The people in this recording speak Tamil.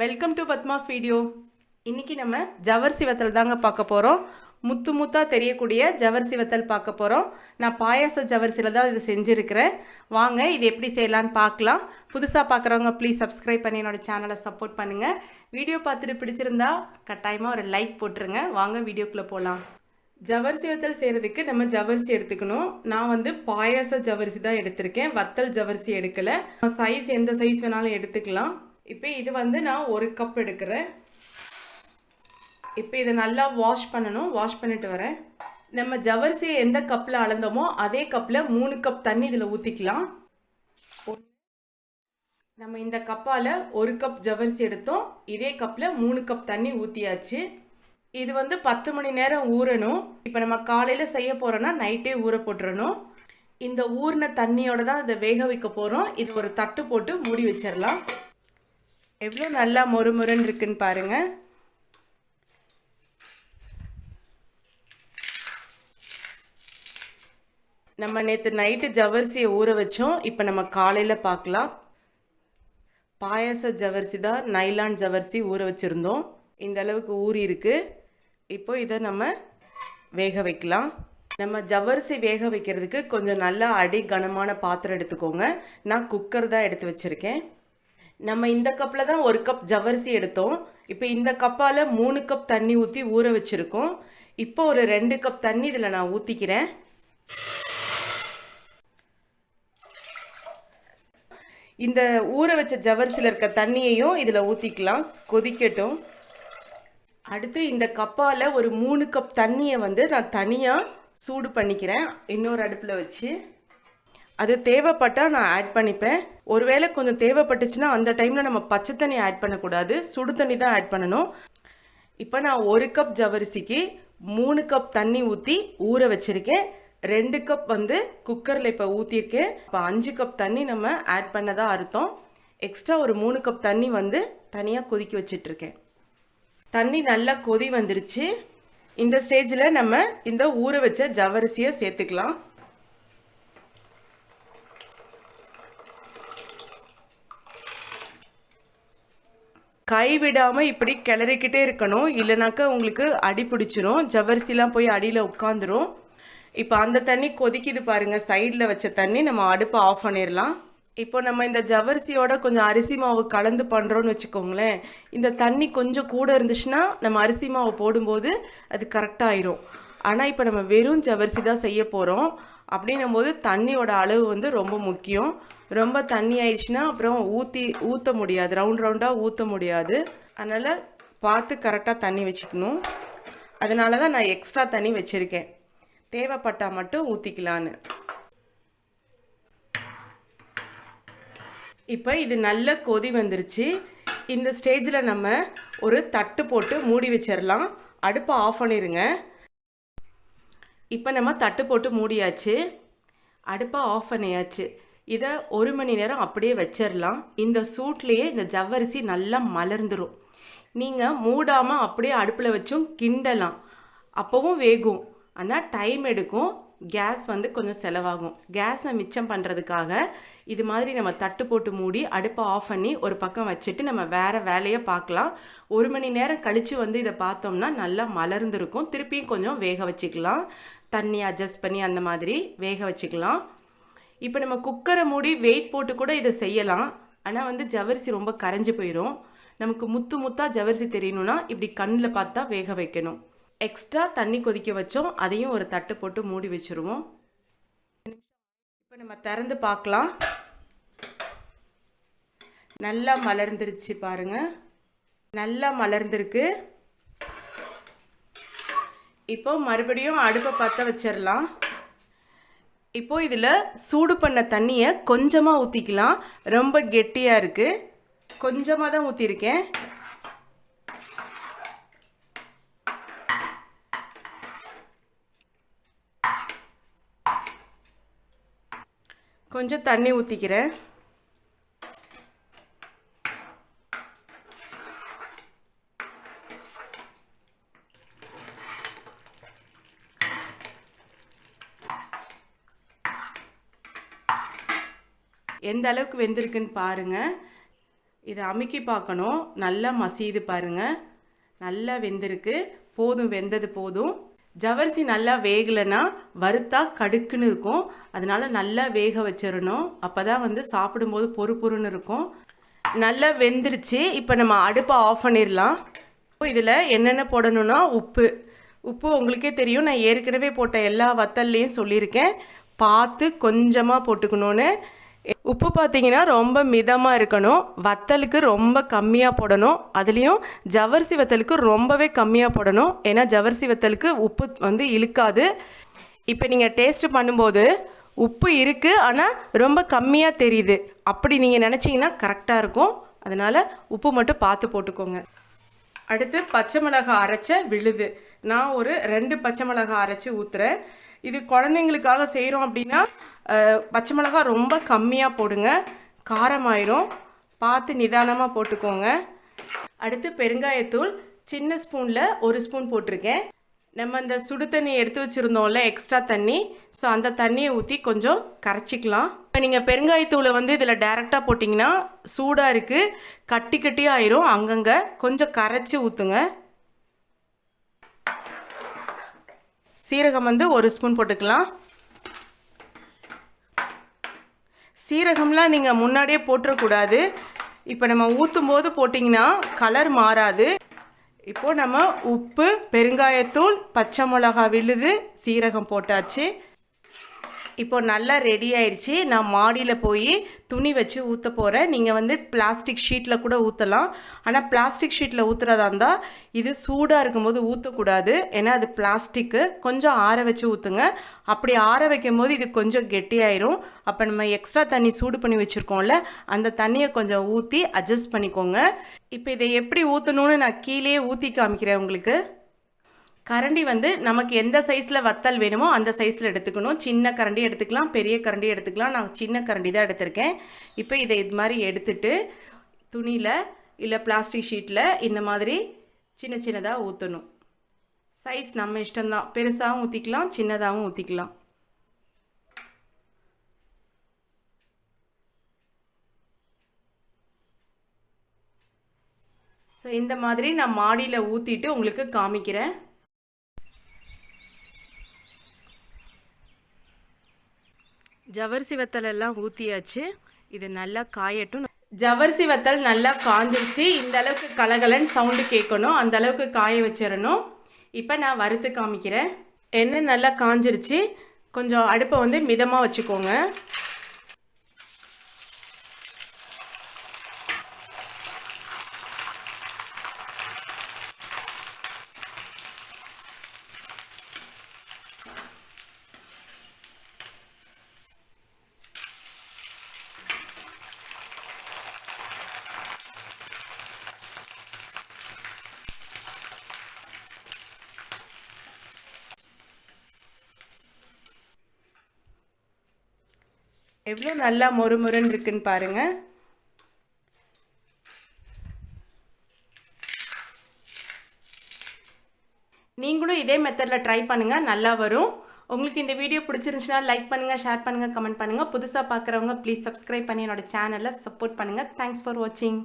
வெல்கம் டு பத்மாஸ் வீடியோ இன்னைக்கு நம்ம ஜவர் சிவத்தல் தாங்க பார்க்க போகிறோம் முத்து முத்தாக தெரியக்கூடிய ஜவர் சிவத்தல் பார்க்க போகிறோம் நான் பாயாச ஜவரிசியில் தான் இது செஞ்சுருக்கிறேன். வாங்க இது எப்படி செய்யலான்னு பார்க்கலாம். புதுசாக பார்க்குறவங்க ப்ளீஸ் சப்ஸ்கிரைப் பண்ணி என்னோட சேனலை சப்போர்ட் பண்ணுங்கள் வீடியோ பார்த்துட்டு பிடிச்சிருந்தா கட்டாயமாக ஒரு லைக் போட்டுருங்க. வாங்க வீடியோக்குள்ளே போகலாம் ஜவர் வத்தல் செய்கிறதுக்கு நம்ம ஜவரிசி எடுத்துக்கணும். நான் வந்து பாயாச ஜவரிசி தான் எடுத்திருக்கேன். வத்தல் ஜவரிசி எடுக்கலை. சைஸ் எந்த சைஸ் வேணாலும் எடுத்துக்கலாம். இப்போ இது வந்து நான் ஒரு கப் எடுக்கிறேன். இப்போ இதை நல்லா வாஷ் பண்ணணும். வாஷ் பண்ணிட்டு வரேன். நம்ம ஜவர்சியை எந்த கப்பில் அளந்தோமோ அதே கப்பில் மூணு கப் தண்ணி இதில் ஊற்றிக்கலாம் நம்ம இந்த கப்பால் ஒரு கப் ஜவர்சி எடுத்தோம். இதே கப்பில் மூணு கப் தண்ணி ஊற்றியாச்சு இது வந்து பத்து மணி நேரம் ஊறணும். இப்போ நம்ம காலையில் செய்ய போகிறோன்னா நைட்டே ஊற போட்டுறணும். இந்த ஊறின தண்ணியோட தான் இதை வேக வைக்க போகிறோம் இது ஒரு தட்டு போட்டு மூடி வச்சிடலாம். எவ்வளோ நல்லா மொறு மொறுன்னு இருக்குன்னு பாருங்கள் நம்ம நேற்று நைட்டு ஜவரிசியை ஊற வச்சோம். இப்போ நம்ம காலையில் பார்க்கலாம் பாயாச ஜவரிசி தான் நைலான் ஜவரிசி ஊற வச்சுருந்தோம். இந்த அளவுக்கு ஊறி இருக்குது இப்போ இதை நம்ம வேக வைக்கலாம். நம்ம ஜவரிசி வேக வைக்கிறதுக்கு கொஞ்சம் நல்லா அடி கனமான பாத்திரம் எடுத்துக்கோங்க. நான் குக்கர் தான் எடுத்து வச்சுருக்கேன். நம்ம இந்த கப்பில் தான் ஒரு கப் ஜவரிசி எடுத்தோம். இப்போ இந்த கப்பால் மூணு கப் தண்ணி ஊற்றி ஊற வச்சுருக்கோம். இப்போ ஒரு ரெண்டு கப் தண்ணி இதில் நான் ஊற்றிக்கிறேன் இந்த ஊற வச்ச ஜவரிசியில் இருக்க தண்ணியையும் இதில் ஊற்றிக்கலாம் கொதிக்கட்டும். அடுத்து இந்த கப்பால் ஒரு மூணு கப் தண்ணியை வந்து நான் தனியாக சூடு பண்ணிக்கிறேன். இன்னொரு அடுப்பில் வச்சு. அது தேவைப்பட்டால் நான் ஆட் பண்ணிப்பேன். ஒருவேளை கொஞ்சம் தேவைப்பட்டுச்சுன்னா அந்த டைமில் நம்ம பச்சை தண்ணி ஆட் பண்ணக்கூடாது. சுடு தண்ணி தான் ஆட் பண்ணணும். இப்போ நான் ஒரு கப் ஜவரிசிக்கு மூணு கப் தண்ணி ஊற்றி ஊற வச்சுருக்கேன். ரெண்டு கப் வந்து குக்கரில் இப்போ ஊற்றிருக்கேன் இப்போ அஞ்சு கப் தண்ணி நம்ம ஆட் பண்ணதாக அர்த்தம். எக்ஸ்ட்ரா ஒரு மூணு கப் தண்ணி வந்து தனியாக கொதிக்க வச்சிட்ருக்கேன். தண்ணி நல்லா கொதி வந்துருச்சு. இந்த ஸ்டேஜில் நம்ம இந்த ஊற வச்ச ஜவரிசியை சேர்த்துக்கலாம். கை விடாமல் இப்படி கிளறிக்கிட்டே இருக்கணும். இல்லைனாக்கா உங்களுக்கு அடி பிடிச்சிரும். ஜவ்வரிசிலாம் போய் அடியில் உட்காந்துரும் இப்போ அந்த தண்ணி கொதிக்குது பாருங்கள் சைடில் வச்ச தண்ணி நம்ம அடுப்பை ஆஃப் பண்ணிடலாம் இப்போ நம்ம இந்த ஜவரிசியோட கொஞ்சம் அரிசி மாவு கலந்து பண்ணுறோன்னு வச்சுக்கோங்களேன். இந்த தண்ணி கொஞ்சம் கூட இருந்துச்சுன்னா நம்ம அரிசி மாவு போடும்போது அது கரெக்டாகிடும் ஆனால் இப்போ நம்ம வெறும் ஜவரிசி தான் செய்ய போகிறோம் அப்படின்னும் போது தண்ணியோட அளவு வந்து ரொம்ப முக்கியம். ரொம்ப தண்ணி ஆயிடுச்சுன்னா அப்புறம் ஊற்றி ஊற்ற முடியாது. ரவுண்ட் ரவுண்டாக ஊற்ற முடியாது. அதனால் பார்த்து கரெக்டாக தண்ணி வச்சுக்கணும். அதனால தான் நான் எக்ஸ்ட்ரா தண்ணி வச்சுருக்கேன். தேவைப்பட்டால் மட்டும் ஊற்றிக்கலான்னு இப்போ இது நல்ல கொதி வந்துருச்சு. இந்த ஸ்டேஜில் நம்ம ஒரு தட்டு போட்டு மூடி வச்சிடலாம் அடுப்பை ஆஃப் பண்ணிடுங்க இப்போ நம்ம தட்டு போட்டு மூடியாச்சு. அடுப்பை ஆஃப் பண்ணியாச்சு. இதை ஒரு மணி நேரம் அப்படியே வச்சிடலாம் இந்த சூட்லேயே இந்த ஜவ்வரிசி நல்லா மலர்ந்துடும் நீங்கள் மூடாமல் அப்படியே அடுப்பில் வச்சும் கிண்டலாம். அப்போவும் வேகும். ஆனால் டைம் எடுக்கும். கேஸ் வந்து கொஞ்சம் செலவாகும். கேஸை மிச்சம் பண்ணுறதுக்காக இது மாதிரி நம்ம தட்டு போட்டு மூடி அடுப்பை ஆஃப் பண்ணி ஒரு பக்கம் வச்சுட்டு நம்ம வேறு வேலையை பார்க்கலாம். ஒரு மணி நேரம் கழித்து வந்து இதை பார்த்தோம்னா நல்லா மலர்ந்துருக்கும். திருப்பியும் கொஞ்சம் வேக வச்சுக்கலாம். தண்ணி அட்ஜஸ்ட் பண்ணி அந்த மாதிரி வேக வச்சுக்கலாம். இப்போ நம்ம குக்கரை மூடி வெயிட் போட்டு கூட இதை செய்யலாம். ஆனால் வந்து ஜவரிசி ரொம்ப கரைஞ்சி போயிடும் நமக்கு முத்து முத்தாக ஜவரிசி தெரியணும்னா இப்படி கண்ணில் பார்த்தா வேக வைக்கணும். எக்ஸ்ட்ரா தண்ணி கொதிக்க வச்சோம். அதையும் ஒரு தட்டு போட்டு மூடி வச்சுருவோம். இப்போ நம்ம திறந்து பார்க்கலாம். நல்லா மலர்ந்துருச்சு பாருங்கள் நல்லா மலர்ந்துருக்கு. இப்போ மறுபடியும் அடுப்பை பற்ற வச்சிடலாம் இப்போ இதில் சூடு பண்ண தண்ணியை கொஞ்சமாக ஊற்றிக்கலாம் ரொம்ப கெட்டியாக இருக்குது கொஞ்சமாக தான் ஊற்றிருக்கேன் கொஞ்சம் தண்ணி ஊற்றிக்கிறேன் எந்த அளவுக்கு வெந்திருக்குன்னு பாருங்கள் இதை அமுக்கி பார்க்கணும். நல்லா மசியுது பாருங்கள் நல்லா வெந்திருக்கு. போதும் வெந்தது போதும். ஜவரிசி நல்லா வேகலைன்னா வறுத்தா கடுக்குன்னு இருக்கும். அதனால் நல்லா வேக வச்சிடணும் அப்போ தான் வந்து சாப்பிடும்போது பொறு பொறுன்னு இருக்கும். நல்லா வெந்துருச்சு. இப்போ நம்ம அடுப்பை ஆஃப் பண்ணிடலாம் இதில் என்னென்ன போடணும்னா உப்பு. உப்பு உங்களுக்கே தெரியும். நான் ஏற்கனவே போட்ட எல்லா வத்தல்லையும் சொல்லியிருக்கேன். பார்த்து கொஞ்சமாக போட்டுக்கணுன்னு உப்பு பார்த்தீங்கன்னா ரொம்ப மிதமாக இருக்கணும். வத்தலுக்கு ரொம்ப கம்மியாக போடணும். அதுலேயும் ஜவரிசி வத்தலுக்கு ரொம்பவே கம்மியாக போடணும். ஏன்னா ஜவரிசி வத்தலுக்கு உப்பு வந்து இழுக்காது. இப்போ நீங்கள் டேஸ்ட் பண்ணும்போது உப்பு இருக்குது ஆனால் ரொம்ப கம்மியாக தெரியுது. அப்படி நீங்கள் நினச்சிங்கன்னா கரெக்டாக இருக்கும். அதனால் உப்பு மட்டும் பார்த்து போட்டுக்கோங்க. அடுத்து பச்சை மிளகாய் அரைச்ச விழுது நான் ஒரு ரெண்டு பச்சை மிளகாய் அரைச்சி ஊற்றுறேன் இது குழந்தைங்களுக்காக செய்கிறோம் அப்படின்னா பச்சை மிளகாய் ரொம்ப கம்மியாக போடுங்க. காரமாயிரும். பார்த்து நிதானமாக போட்டுக்கோங்க. அடுத்து பெருங்காயத்தூள் சின்ன ஸ்பூனில் ஒரு ஸ்பூன் போட்டிருக்கேன். நம்ம இந்த சுடு தண்ணி எடுத்து வச்சுருந்தோம்ல எக்ஸ்ட்ரா தண்ணி. ஸோ அந்த தண்ணியை ஊற்றி கொஞ்சம் கரைச்சிக்கலாம். இப்போ நீங்கள் பெருங்காயத்தூளை வந்து இதில் டேரெக்டாக போட்டிங்கன்னா சூடாக இருக்குது கட்டி கட்டி ஆயிரும். அங்கங்கே கொஞ்சம் கரைச்சி ஊற்றுங்க சீரகம் வந்து ஒரு ஸ்பூன் போட்டுக்கலாம். சீரகம்லாம் நீங்கள் முன்னாடியே போட்டுறக்கூடாது. இப்போ நம்ம ஊற்றும் போது போட்டிங்கன்னா கலர் மாறாது. இப்போது நம்ம உப்பு பெருங்காயத்தூள் பச்சை மிளகா விழுது சீரகம் போட்டாச்சு. இப்போ நல்லா ரெடி ஆயிடுச்சு நான் மாடியில் போய் துணி வச்சு ஊற்ற போகிறேன் நீங்கள் வந்து பிளாஸ்டிக் ஷீட்டில் கூட ஊற்றலாம் ஆனால் பிளாஸ்டிக் ஷீட்டில் ஊற்றுறதா இருந்தால் இது சூடாக இருக்கும்போது ஊற்றக்கூடாது ஏன்னா அது பிளாஸ்டிக்கு கொஞ்சம் ஆற வச்சு ஊற்றுங்க அப்படி ஆற வைக்கும் போது இது கொஞ்சம் கெட்டியாயிரும். அப்போ நம்ம எக்ஸ்ட்ரா தண்ணி சூடு பண்ணி வச்சுருக்கோம்ல அந்த தண்ணியை கொஞ்சம் ஊற்றி அட்ஜஸ்ட் பண்ணிக்கோங்க. இப்போ இதை எப்படி ஊற்றணும்னு நான் கீழே ஊற்றி காமிக்கிறேன் உங்களுக்கு. கரண்டி வந்து நமக்கு எந்த சைஸில் வத்தல் வேணுமோ அந்த சைஸில் எடுத்துக்கணும். சின்ன கரண்டி எடுத்துக்கலாம் பெரிய கரண்டி எடுத்துக்கலாம். நான் சின்ன கரண்டி தான் எடுத்திருக்கேன். இப்போ இதை இது மாதிரி எடுத்துட்டு துணியில் இல்லை பிளாஸ்டிக் ஷீட்டில் இந்த மாதிரி சின்ன சின்னதாக ஊற்றணும் சைஸ் நம்ம இஷ்டம்தான். பெருசாகவும் ஊற்றிக்கலாம் சின்னதாகவும் ஊற்றிக்கலாம் ஸோ இந்த மாதிரி நான் மாடியில் ஊற்றிட்டு உங்களுக்கு காமிக்கிறேன். ஜவரிசி வத்தல் எல்லாம் ஊற்றியாச்சு இது நல்லா காயட்டும். ஜவரிசி வத்தல் நல்லா காஞ்சிருச்சு. இந்த அளவுக்கு கலகலன்னு சவுண்டு கேட்கணும். அந்த அளவுக்கு காய வச்சிடணும். இப்போ நான் வறுத்து காமிக்கிறேன். எண்ணெய் நல்லா காஞ்சிருச்சு. கொஞ்சம் அடுப்பை வந்து மிதமாக வச்சுக்கோங்க. எவ்வளோ நல்லா மொறுமொறுன்னு இருக்குன்னு பாருங்கள் நீங்களும் இதே மெத்தடில் ட்ரை பண்ணுங்கள் நல்லா வரும். உங்களுக்கு இந்த வீடியோ பிடிச்சிருந்துச்சுன்னா லைக் பண்ணுங்கள் ஷேர் பண்ணுங்கள் கமெண்ட் பண்ணுங்கள் புதுசாக பார்க்குறவங்க ப்ளீஸ் சப்ஸ்கிரைப் பண்ணி என்னோட சேனலை சப்போர்ட் பண்ணுங்கள் தேங்க்ஸ் ஃபார் வாட்சிங்